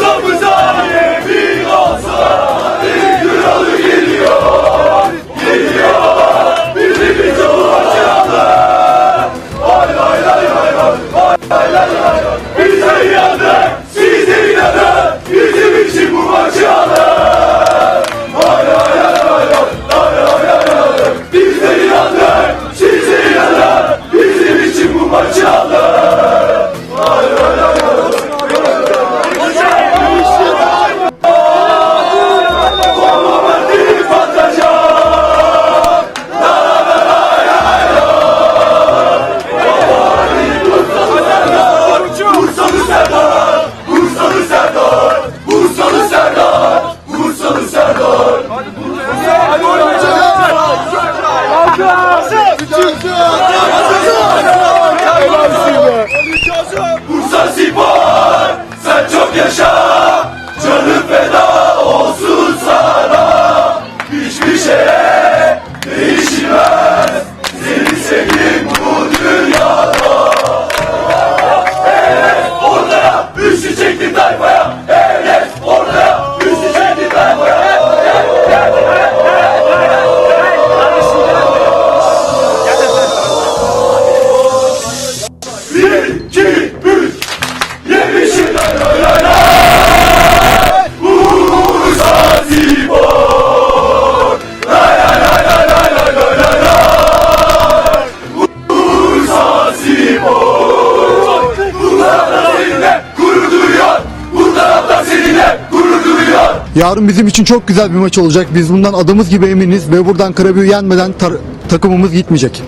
Somos nós! yaşa Canım feda olsun sana. Hiçbir şeye değişmez Seni sevdim bu dünyada. Evet orada üstü çektim tayfaya. Evet orada üstü çektim tayfaya. Bir Yarın bizim için çok güzel bir maç olacak. Biz bundan adımız gibi eminiz ve buradan Karabük'ü yenmeden tar- takımımız gitmeyecek.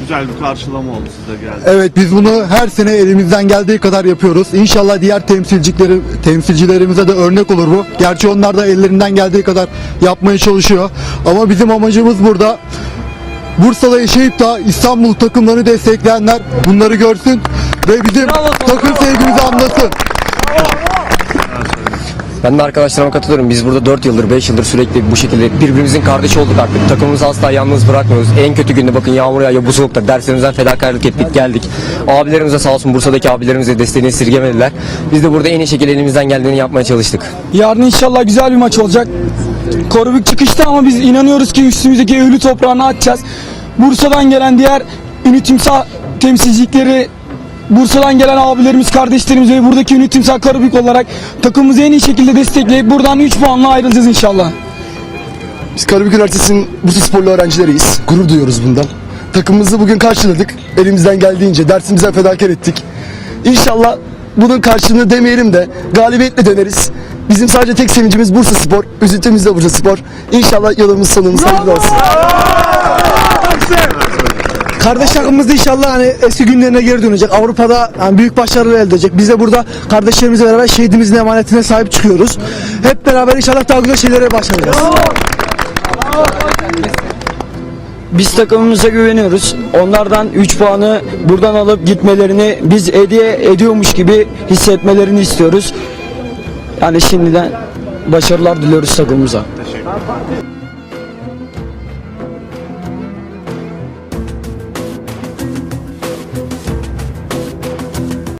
Güzel bir karşılama oldu size geldi. Evet biz bunu her sene elimizden geldiği kadar yapıyoruz. İnşallah diğer temsilcileri, temsilcilerimize de örnek olur bu. Gerçi onlar da ellerinden geldiği kadar yapmaya çalışıyor. Ama bizim amacımız burada Bursa'da yaşayıp da İstanbul takımlarını destekleyenler bunları görsün ve bizim takım sevgimizi anlasın. Ben de arkadaşlarıma katılıyorum. Biz burada 4 yıldır, 5 yıldır sürekli bu şekilde birbirimizin kardeşi olduk artık. Takımımızı asla yalnız bırakmıyoruz. En kötü günde bakın yağmur yağıyor, bu soğukta derslerimizden fedakarlık ettik, geldik. Abilerimize sağ olsun Bursa'daki abilerimize desteğini esirgemediler. Biz de burada en iyi şekilde elimizden geldiğini yapmaya çalıştık. Yarın inşallah güzel bir maç olacak. Korubük çıkışta ama biz inanıyoruz ki üstümüzdeki ölü toprağını atacağız. Bursa'dan gelen diğer ünlü timsah temsilcilikleri Bursa'dan gelen abilerimiz, kardeşlerimiz ve buradaki ünlü timsah Karabük olarak takımımızı en iyi şekilde destekleyip buradan 3 puanla ayrılacağız inşallah. Biz Karabük Üniversitesi'nin Bursa Sporlu öğrencileriyiz. Gurur duyuyoruz bundan. Takımımızı bugün karşıladık. Elimizden geldiğince dersimize fedakar ettik. İnşallah bunun karşılığını demeyelim de galibiyetle döneriz. Bizim sadece tek sevincimiz Bursa Spor. Üzüntümüz de Bursa Spor. İnşallah yolumuz sonumuz hayırlı olsun. Kardeş takımımız da inşallah hani eski günlerine geri dönecek. Avrupa'da yani büyük başarılar elde edecek. Biz de burada kardeşlerimizle beraber şehidimizin emanetine sahip çıkıyoruz. Hep beraber inşallah daha güzel şeylere başaracağız. Biz takımımıza güveniyoruz. Onlardan 3 puanı buradan alıp gitmelerini biz hediye ediyormuş gibi hissetmelerini istiyoruz. Yani şimdiden başarılar diliyoruz takımımıza.